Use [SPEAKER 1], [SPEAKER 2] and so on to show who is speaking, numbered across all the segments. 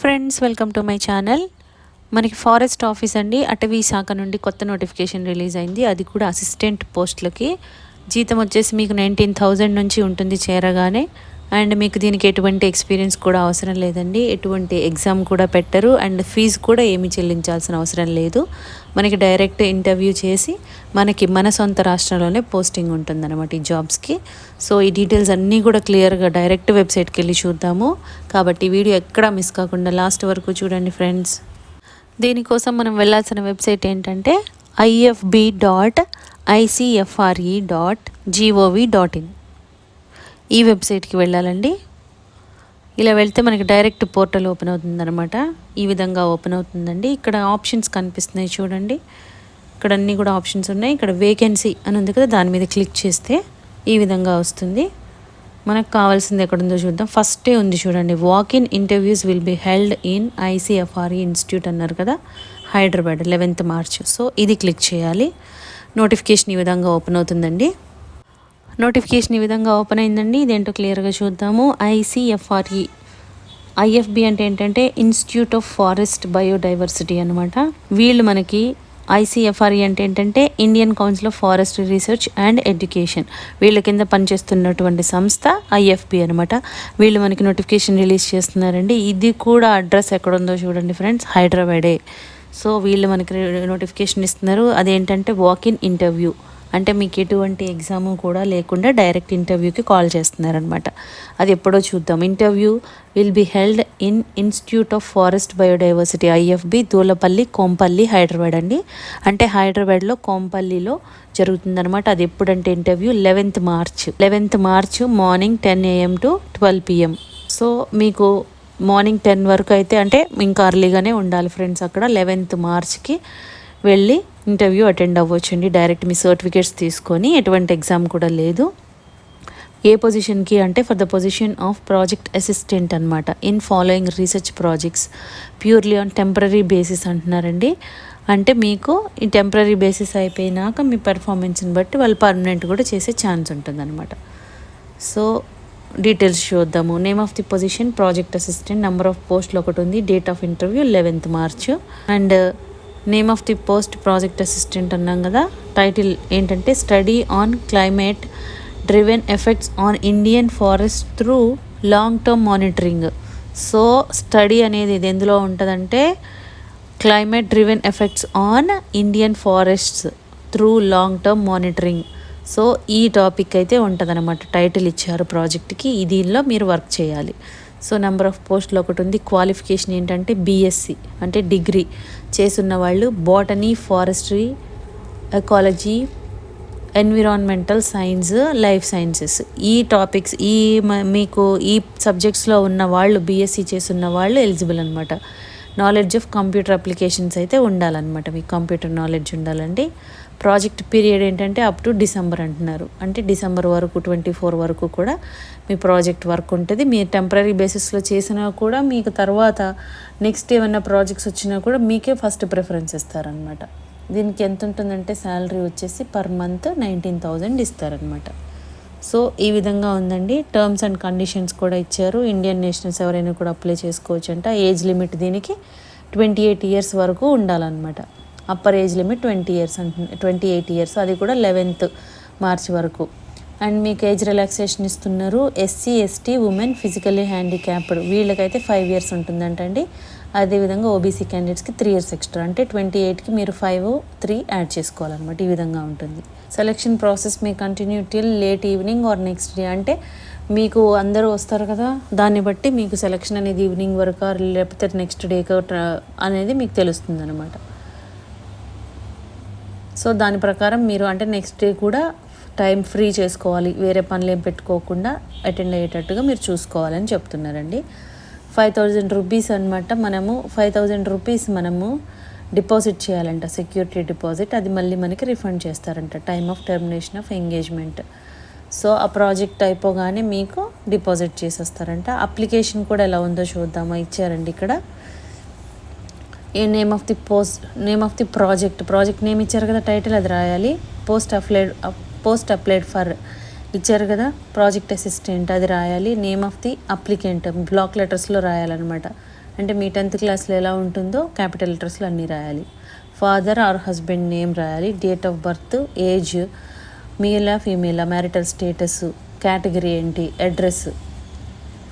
[SPEAKER 1] Friends welcome to my channel. మనకి forest office అండి. అటవీ శాఖ నుండి కొత్త నోటిఫికేషన్ రిలీజ్ అయింది. అది కూడా అసిస్టెంట్ పోస్టులకి. జీతం వచ్చేసి మీకు నైన్టీన్ థౌజండ్ నుంచి ఉంటుంది చేరగానే. అండ్ మీకు దీనికి ఎటువంటి ఎక్స్పీరియన్స్ కూడా అవసరం లేదండి. ఎటువంటి ఎగ్జామ్ కూడా పెట్టరు అండ్ ఫీజు కూడా ఏమీ చెల్లించాల్సిన అవసరం లేదు. మనకి డైరెక్ట్ ఇంటర్వ్యూ చేసి మనకి మన సొంత రాష్ట్రంలోనే పోస్టింగ్ ఉంటుందన్నమాట ఈ జాబ్స్కి. సో ఈ డీటెయిల్స్ అన్నీ కూడా క్లియర్గా డైరెక్ట్ వెబ్సైట్కి వెళ్ళి చూద్దాము. కాబట్టి వీడియో ఎక్కడా మిస్ కాకుండా లాస్ట్ వరకు చూడండి ఫ్రెండ్స్. దీనికోసం మనం వెళ్ళాల్సిన వెబ్సైట్ ఏంటంటే IFB dot ICFRE dot GOV dot in. ఈ వెబ్సైట్కి వెళ్ళాలండి. ఇలా వెళ్తే మనకి డైరెక్ట్ పోర్టల్ ఓపెన్ అవుతుందన్నమాట. ఈ విధంగా ఓపెన్ అవుతుందండి. ఇక్కడ ఆప్షన్స్ కనిపిస్తున్నాయి చూడండి. ఇక్కడ అన్నీ కూడా ఆప్షన్స్ ఉన్నాయి. ఇక్కడ వేకెన్సీ అని ఉంది కదా దాని మీద క్లిక్ చేస్తే ఈ విధంగా వస్తుంది. మనకు కావాల్సింది ఎక్కడ ఉందో చూద్దాం. ఫస్టే ఉంది చూడండి. Walk in interviews will be held in ICFRE institute అన్నారు కదా హైదరాబాద్ లెవెన్త్ మార్చ్ సో ఇది క్లిక్ చేయాలి. నోటిఫికేషన్ ఈ విధంగా ఓపెన్ అవుతుందండి. నోటిఫికేషన్ ఈ విధంగా ఓపెన్ అయిందండి. ఇదేంటో క్లియర్గా చూద్దాము. ఐసీఎఫ్ఆర్ఈ ఐఎఫ్బి అంటే ఏంటంటే ఇన్స్టిట్యూట్ ఆఫ్ ఫారెస్ట్ బయోడైవర్సిటీ అనమాట వీళ్ళు మనకి ఐసీఎఫ్ఆర్ఈ అంటే ఏంటంటే Indian council of forest research and education. వీళ్ళ కింద పనిచేస్తున్నటువంటి సంస్థ ఐఎఫ్బి అనమాట వీళ్ళు మనకి నోటిఫికేషన్ రిలీజ్ చేస్తున్నారండి. ఇది కూడా అడ్రస్ ఎక్కడ ఉందో చూడండి ఫ్రెండ్స్. హైదరాబాదే. సో వీళ్ళు మనకి నోటిఫికేషన్ ఇస్తున్నారు. అదేంటంటే వాక్ ఇన్ ఇంటర్వ్యూ. అంటే మీకు ఎటువంటి ఎగ్జామ్ కూడా లేకుండా డైరెక్ట్ ఇంటర్వ్యూకి కాల్ చేస్తున్నారనమాట అది ఎప్పుడో చూద్దాం. Interview will be held in institute of forest biodiversity IFB Dulapally Kompally Hyderabad అండి. అంటే హైదరాబాద్లో కోంపల్లిలో జరుగుతుందనమాట అది ఎప్పుడంటే interview eleventh March eleventh March morning ten AM to twelve PM so మీకు మార్నింగ్ టెన్ వరకు అయితే అంటే ఇంకా అర్లీగానే ఉండాలి ఫ్రెండ్స్ అక్కడ. లెవెన్త్ మార్చ్కి వెళ్ళి ఇంటర్వ్యూ అటెండ్ అవ్వచ్చండి. డైరెక్ట్ మీ సర్టిఫికేట్స్ తీసుకొని ఎటువంటి ఎగ్జామ్ కూడా లేదు. ఏ పొజిషన్కి అంటే for the position of project assistant అనమాట in following research projects. Purely on temporary basis అంటున్నారండి. అంటే మీకు ఈ టెంపరీ బేసిస్ అయిపోయినాక మీ పెర్ఫార్మెన్స్ని బట్టి వాళ్ళు పర్మనెంట్ కూడా చేసే ఛాన్స్ ఉంటుందన్నమాట. సో డీటెయిల్స్ చూద్దాము. Name of the position project assistant. Number of పోస్ట్లు ఒకటి ఉంది. Date of interview eleventh March. And name of the post project assistant అన్నాం కదా. టైటిల్ ఏంటంటే study on climate driven effects on Indian forest through long term monitoring. So study అనేది ఇది ఎందులో ఉంటుందంటే climate driven effects on Indian forests through long term monitoring. So ఈ topic అయితే ఉంటుందన్నమాట. టైటిల్ ఇచ్చారు ప్రాజెక్ట్కి. దీనిలో మీరు వర్క్ చేయాలి. సో నెంబర్ ఆఫ్ పోస్టులు ఒకటి ఉంది. క్వాలిఫికేషన్ ఏంటంటే బీఎస్సీ అంటే డిగ్రీ చేసున్న వాళ్ళు botany forestry ecology environmental science life sciences ఈ టాపిక్స్ ఈ మీకు ఈ సబ్జెక్ట్స్లో ఉన్న వాళ్ళు బీఎస్సీ చేస్తున్న వాళ్ళు ఎలిజిబుల్ అనమాట నాలెడ్జ్ ఆఫ్ కంప్యూటర్ అప్లికేషన్స్ అయితే ఉండాలన్నమాట. మీకు కంప్యూటర్ నాలెడ్జ్ ఉండాలండి ప్రాజెక్ట్ పీరియడ్ ఏంటంటే అప్ టు డిసెంబర్ అంటున్నారు. అంటే డిసెంబర్ వరకు ట్వంటీ ఫోర్ వరకు కూడా మీ ప్రాజెక్ట్ వర్క్ ఉంటుంది. మీరు టెంపరీ బేసిస్లో చేసినా కూడా మీకు తర్వాత నెక్స్ట్ ఏమైనా ప్రాజెక్ట్స్ వచ్చినా కూడా మీకే ఫస్ట్ ప్రిఫరెన్స్ ఇస్తారనమాట దీనికి ఎంత ఉంటుందంటే శాలరీ వచ్చేసి పర్ మంత్ నైన్టీన్ థౌజండ్ ఇస్తారనమాట సో ఈ విధంగా ఉందండి. టర్మ్స్ అండ్ కండిషన్స్ కూడా ఇచ్చారు. ఇండియన్ నేషనల్స్ ఎవరైనా కూడా అప్లై చేసుకోవచ్చు అంట ఏజ్ లిమిట్ దీనికి ట్వంటీ ఎయిట్ ఇయర్స్ వరకు ఉండాలన్నమాట. Upper age limit twenty years అంటు ట్వంటీ ఎయిట్ ఇయర్స్. అది కూడా లెవెన్త్ మార్చ్ వరకు. అండ్ మీకు ఏజ్ రిలాక్సేషన్ ఇస్తున్నారు SC ST women physically handicapped. వీళ్ళకైతే ఫైవ్ ఇయర్స్ ఉంటుందంటండి అదేవిధంగా ఓబీసీ క్యాండిడేట్స్కి త్రీ ఇయర్స్ ఎక్స్ట్రా. అంటే ట్వంటీ ఎయిట్కి మీరు ఫైవ్ త్రీ యాడ్ చేసుకోవాలన్నమాట. ఈ విధంగా ఉంటుంది. Selection process may continue till late evening or next day. అంటే మీకు అందరూ వస్తారు కదా దాన్ని బట్టి మీకు సెలెక్షన్ అనేది ఈవినింగ్ వరకు లేకపోతే నెక్స్ట్ డేకి అనేది మీకు తెలుస్తుంది అనమాట సో దాని ప్రకారం మీరు అంటే నెక్స్ట్ డే కూడా టైం ఫ్రీ చేసుకోవాలి. వేరే పనులు ఏం పెట్టుకోకుండా అటెండ్ అయ్యేటట్టుగా మీరు చూసుకోవాలని చెప్తున్నారండి. ఫైవ్ థౌజండ్ రూపీస్ అనమాట మనము ఫైవ్ థౌజండ్ రూపీస్ మనము డిపాజిట్ చేయాలంట సెక్యూరిటీ డిపాజిట్ అది మళ్ళీ మనకి రిఫండ్ చేస్తారంట time of termination of engagement so ఆ ప్రాజెక్ట్ అయిపోగానే మీకు డిపాజిట్ చేసేస్తారంట. అప్లికేషన్ కూడా ఎలా ఉందో చూద్దామా ఇచ్చారండి ఇక్కడ. Name of the post name of the project project name ఇచ్చారు కదా టైటిల్ అది రాయాలి. Post applied post applied for ఇచ్చారు కదా ప్రాజెక్ట్ అసిస్టెంట్ అది రాయాలి. Name of the applicant block లెటర్స్లో రాయాలన్నమాట. అంటే మీ టెన్త్ క్లాస్లో ఎలా ఉంటుందో క్యాపిటల్ లెటర్స్లో అన్నీ రాయాలి. ఫాదర్ ఆర్ హస్బెండ్ నేమ్ రాయాలి. డేట్ ఆఫ్ బర్త్ ఏజ్ మేలా ఫీమేలా మ్యారిటల్ స్టేటస్ కేటగిరీ ఏంటి అడ్రస్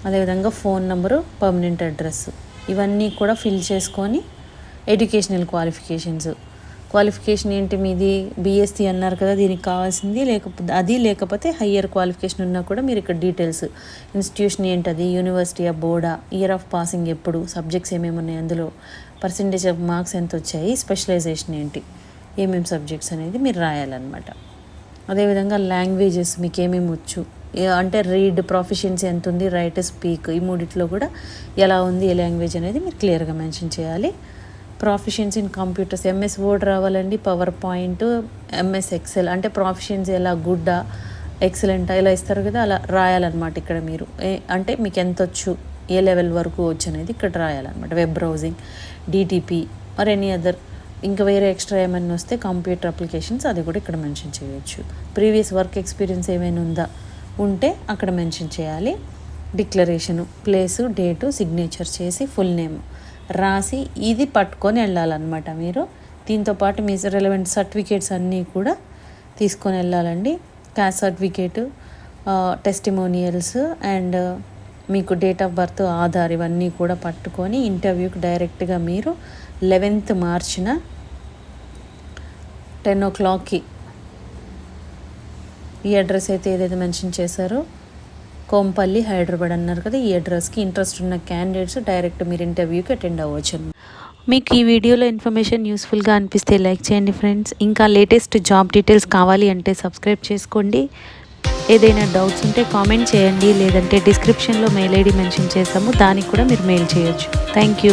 [SPEAKER 1] అదేవిధంగా ఫోన్ నెంబరు పర్మనెంట్ అడ్రస్ ఇవన్నీ కూడా ఫిల్ చేసుకొని ఎడ్యుకేషనల్ క్వాలిఫికేషన్స్. క్వాలిఫికేషన్ ఏంటి మీది? బీఎస్సీ అన్నారు కదా దీనికి కావాల్సింది లేకపోతే అది లేకపోతే హయ్యర్ క్వాలిఫికేషన్ ఉన్నా కూడా మీరు ఇక్కడ డీటెయిల్స్. ఇన్స్టిట్యూషన్ ఏంటది యూనివర్సిటీ ఆఫ్ బోర్డా ఇయర్ ఆఫ్ పాసింగ్ ఎప్పుడు? సబ్జెక్ట్స్ ఏమేమి ఉన్నాయి అందులో? పర్సంటేజ్ ఆఫ్ మార్క్స్ ఎంత వచ్చాయి? స్పెషలైజేషన్ ఏంటి? ఏమేమి సబ్జెక్ట్స్ అనేది మీరు రాయాలన్నమాట. అదేవిధంగా లాంగ్వేజెస్ మీకు ఏమేమి వచ్చు? అంటే రీడ్ ప్రొఫిషియన్సీ ఎంత ఉంది? రైట్ స్పీక్ ఈ మూడిట్లో కూడా ఎలా ఉంది? ఏ లాంగ్వేజ్ అనేది మీరు క్లియర్గా మెన్షన్ చేయాలి. Proficiency in computers MS Word రావాలండి పవర్ పాయింట్ ఎంఎస్ ఎక్సెల్ అంటే ప్రొఫిషియన్సీ ఎలా గుడ్డా ఎక్సలెంటా ఇలా ఇస్తారు కదా అలా రాయాలన్నమాట ఇక్కడ మీరు. ఏ- అంటే మీకు ఎంత వచ్చు ఏ లెవెల్ వరకు వచ్చు అనేది ఇక్కడ రాయాలన్నమాట. Web browsing DTP or any other ఇంకా వేరే ఎక్స్ట్రా ఏమైనా వస్తే కంప్యూటర్ అప్లికేషన్స్ అది కూడా ఇక్కడ మెన్షన్ చేయవచ్చు ప్రీవియస్ వర్క్ ఎక్స్పీరియన్స్ ఏమైనా ఉందా ఉంటే అక్కడ మెన్షన్ చేయాలి. డిక్లరేషను ప్లేసు డేటు సిగ్నేచర్ చేసి ఫుల్ నేమ్ రాసి ఇది పట్టుకొని వెళ్ళాలన్నమాట మీరు. దీంతో పాటు మీ రెలవెంట్ సర్టిఫికేట్స్ అన్నీ కూడా తీసుకొని వెళ్ళాలండి. క్యాస్ట్ సర్టిఫికేటు టెస్టిమోనియల్స్ అండ్ మీకు డేట్ ఆఫ్ బర్త్ ఆధార్ ఇవన్నీ కూడా పట్టుకొని ఇంటర్వ్యూకి డైరెక్ట్గా మీరు లెవెన్త్ మార్చిన టెన్ ఓ క్లాక్కి ఈ అడ్రస్ అయితే ఏదైతే మెన్షన్ చేశారో కోంపల్లి హైదరాబాద్ అన్నారు కదా ఈ అడ్రస్కి ఇంట్రెస్ట్ ఉన్న క్యాండిడేట్స్ డైరెక్ట్ మీరు ఇంటర్వ్యూకి అటెండ్ అవ్వచ్చు. మీకు ఈ వీడియోలో ఇన్ఫర్మేషన్ యూస్ఫుల్గా అనిపిస్తే లైక్ చేయండి ఫ్రెండ్స్ ఇంకా లేటెస్ట్ జాబ్ డీటెయిల్స్ కావాలి అంటే సబ్స్క్రైబ్ చేసుకోండి. ఏదైనా డౌట్స్ ఉంటే కామెంట్ చేయండి. లేదంటే డిస్క్రిప్షన్లో మెయిల్ ఐడి మెన్షన్ చేస్తాము. దానికి కూడా మీరు మెయిల్ చేయొచ్చు. Thank you